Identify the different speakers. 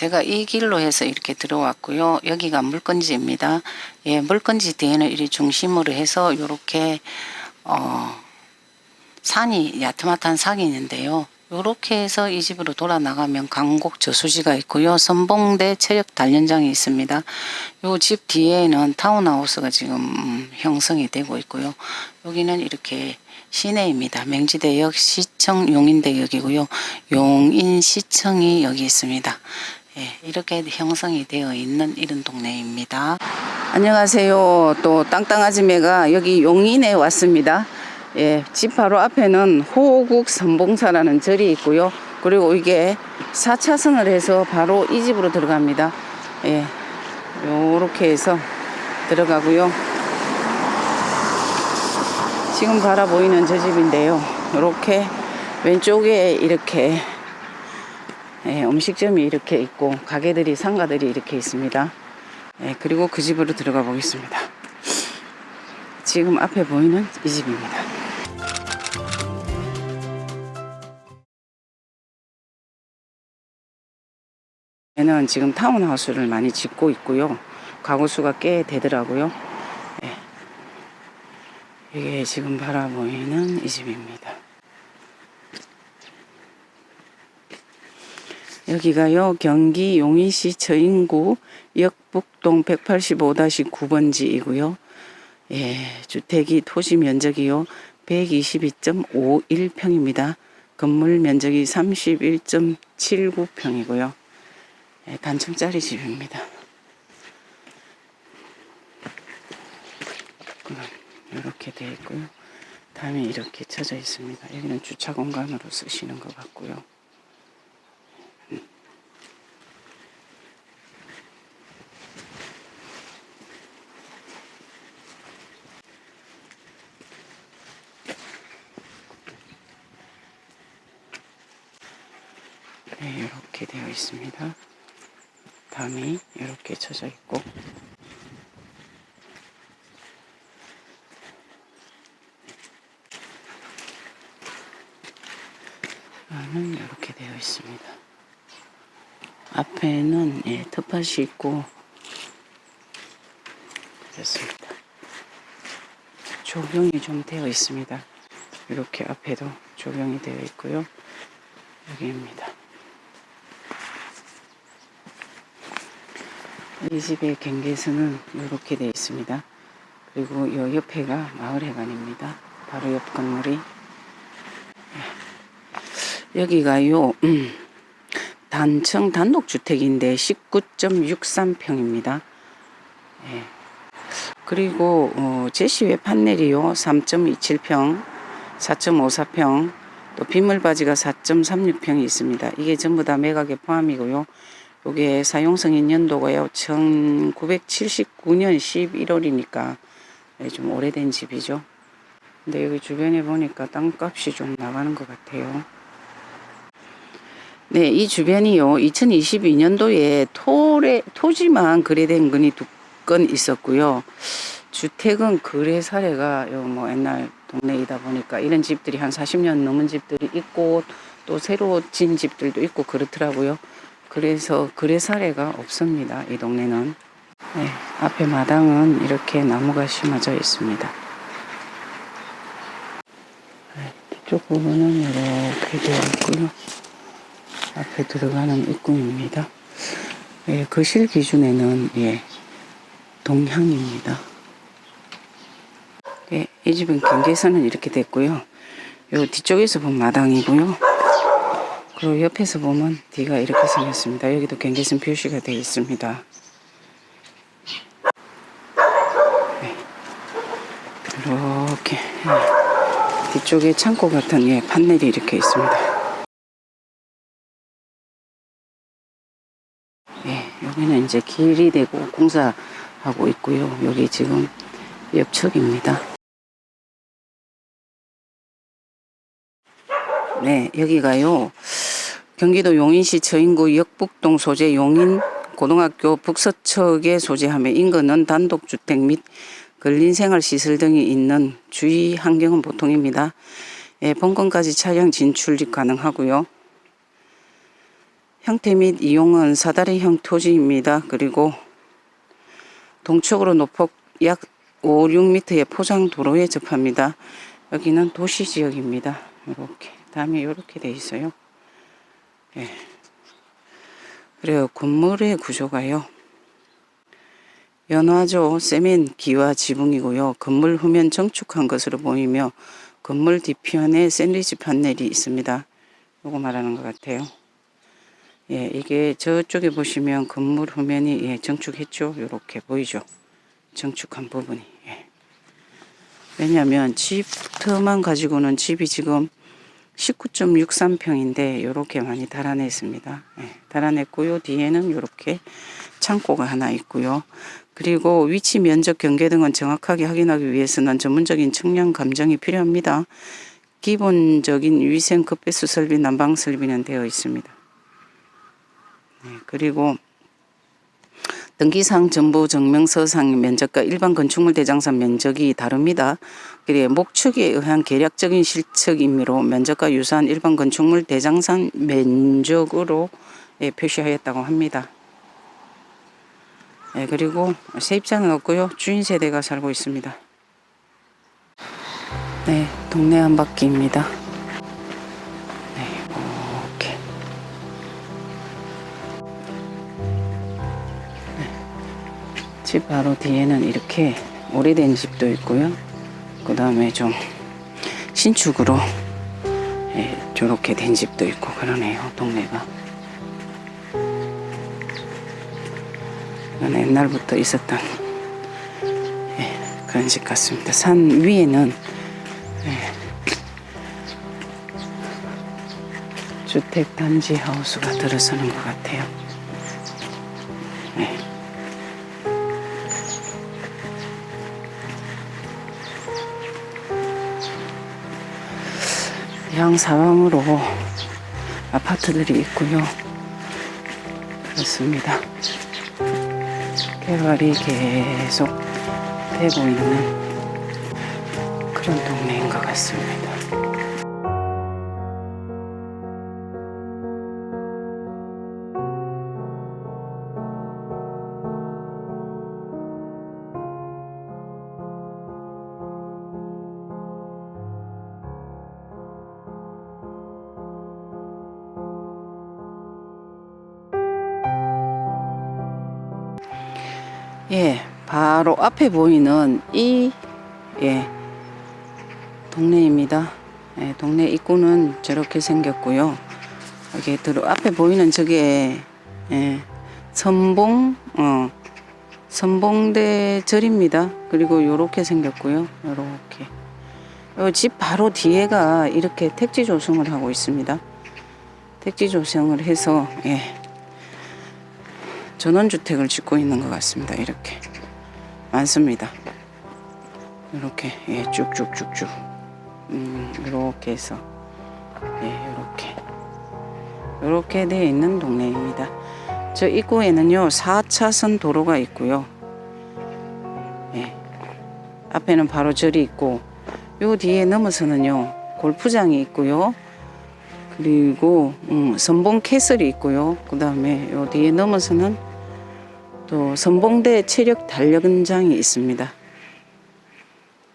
Speaker 1: 제가 이 길로 해서 이렇게 들어왔고요. 여기가 물건지입니다. 예, 물건지 뒤에는 이 중심으로 해서 이렇게 어, 산이 야트막한 산이 있는데요. 이렇게 해서 이 집으로 돌아 나가면 강곡 저수지가 있고요. 선봉대 체력 단련장이 있습니다. 요집 뒤에는 타운하우스가 지금 음, 형성이 되고 있고요. 여기는 이렇게 시내입니다. 맹지대역 시청 용인대역이고요. 용인시청이 여기 있습니다. 예, 이렇게 형성이 되어 있는 이런 동네입니다. 안녕하세요. 또 땅땅아지매가 여기 용인에 왔습니다. 예, 집 바로 앞에는 호국 선봉사라는 절이 있고요. 그리고 이게 4차선을 해서 바로 이 집으로 들어갑니다. 예, 요렇게 해서 들어가고요. 지금 바라 보이는 저 집인데요. 이렇게 왼쪽에 이렇게 예, 음식점이 이렇게 있고 가게들이 상가들이 이렇게 있습니다. 예, 그리고 그 집으로 들어가 보겠습니다. 지금 앞에 보이는 이 집입니다. 얘는 지금 타운하우스를 많이 짓고 있고요. 가구 수가 꽤 되더라고요. 예. 이게 지금 바라보이는 이 집입니다. 여기가요, 경기 용인시 저인구 역북동 185-9번지이고요. 예, 주택이 토지 면적이요, 122.51평입니다. 건물 면적이 31.79평이고요. 예, 단층짜리 집입니다. 이렇게 되어 있고요. 다음에 이렇게 쳐져 있습니다. 여기는 주차 공간으로 쓰시는 것 같고요. 네, 이렇게 되어 있습니다. 담이 이렇게 쳐져 있고 안은 이렇게 되어 있습니다. 앞에는 예, 텃밭이 있고 그렇습니다. 조경이 좀 되어 있습니다. 이렇게 앞에도 조경이 되어 있고요. 여기입니다. 이 집의 경계선은 이렇게 되어 있습니다. 그리고 이 옆에가 마을회관입니다. 바로 옆 건물이 예. 여기가요 음, 단층 단독주택인데 19.63평입니다. 예. 그리고 어, 제시외 판넬이요 3.27평, 4.54평, 또 빗물바지가 4.36평이 있습니다. 이게 전부 다 매각에 포함이고요. 요게 사용승인 연도가요 1979년 11월이니까 네, 좀 오래된 집이죠. 근데 여기 주변에 보니까 땅값이 좀 나가는 것 같아요. 네, 이 주변이요 2022년도에 토래, 토지만 거래된 건이 두 건 있었고요. 주택은 거래 사례가 요뭐 옛날 동네이다 보니까 이런 집들이 한 40년 넘은 집들이 있고 또 새로 진 집들도 있고 그렇더라고요. 그래서 거래 사례가 없습니다. 이 동네는. 네, 앞에 마당은 이렇게 나무가 심어져 있습니다. 네, 뒤쪽 부분은 이렇게 되어 있고요. 앞에 들어가는 입구입니다. 예, 거실 기준에는 예, 동향입니다. 예, 이 집은 경계선은 이렇게 됐고요. 요 뒤쪽에서 보면 마당이고요. 그리고 옆에서 보면 뒤가 이렇게 생겼습니다. 여기도 경계선 표시가 되어 있습니다. 네. 이렇게 예. 뒤쪽에 창고 같은 예, 판넬이 이렇게 있습니다. 예, 여기는 이제 길이 되고 공사하고 있고요. 여기 지금 옆측입니다. 네, 여기가요. 경기도 용인시 저인구 역북동 소재 용인 고등학교 북서측에 소재하며 인근은 단독주택 및 근린생활시설 등이 있는 주위 환경은 보통입니다. 예, 본건까지 차량 진출이 가능하고요. 형태 및 이용은 사다리형 토지입니다. 그리고 동쪽으로 노폭 약 5, 6m의 포장 도로에 접합니다. 여기는 도시 지역입니다. 이렇게 다음에 이렇게 돼 있어요. 예. 그래요. 건물의 구조가요. 연화조 세멘 기와 지붕이고요. 건물 후면 정축한 것으로 보이며 건물 뒤편에 샌드위치 판넬이 있습니다. 요거 말하는 것 같아요. 예, 이게 저쪽에 보시면 건물 후면이 예, 정축했죠. 요렇게 보이죠. 정축한 부분이. 예. 왜냐하면 집터만 가지고는 집이 지금 19.63평인데 요렇게 많이 달아냈습니다. 예, 달아냈고요. 뒤에는 요렇게 창고가 하나 있고요. 그리고 위치 면적 경계 등은 정확하게 확인하기 위해서는 전문적인 측량 감정이 필요합니다. 기본적인 위생 급배수 설비, 난방 설비는 되어 있습니다. 네, 그리고 등기상 정보 증명서상 면적과 일반 건축물 대장산 면적이 다릅니다. 그리고 목축에 의한 계략적인 실측 임의로 면적과 유사한 일반 건축물 대장산 면적으로 예, 표시하였다고 합니다. 예, 그리고 세입자는 없고요. 주인 세대가 살고 있습니다. 네, 동네 한 바퀴입니다. 집 바로 뒤에는 이렇게 오래된 집도 있고요. 그 다음에 좀 신축으로 예, 저렇게 된 집도 있고 그러네요. 동네가. 옛날부터 있었던 예, 그런 집 같습니다. 산 위에는 예, 주택 단지 하우스가 들어서는 것 같아요. 예. 양사방으로 아파트들이 있고요. 그렇습니다. 개발이 계속 되고 있는 그런 동네인 것 같습니다. 예, 바로 앞에 보이는 이, 예, 동네입니다. 예, 동네 입구는 저렇게 생겼고요. 여기 들어, 앞에 보이는 저게, 예, 선봉, 어, 선봉대 절입니다. 그리고 요렇게 생겼고요. 요렇게. 요 집 바로 뒤에가 이렇게 택지 조성을 하고 있습니다. 택지 조성을 해서, 예, 전원주택을 짓고 있는 것 같습니다. 이렇게 많습니다. 이렇게 예, 쭉쭉쭉쭉 음, 이렇게 해서 예, 이렇게 이렇게 되어 있는 동네입니다. 저 입구에는요 4차선 도로가 있고요. 예, 앞에는 바로 절이 있고 요 뒤에 넘어서는요 골프장이 있고요. 그리고 음, 선봉 캐슬이 있고요. 그 다음에 요 뒤에 넘어서는 또 선봉대 체력 단련장이 있습니다.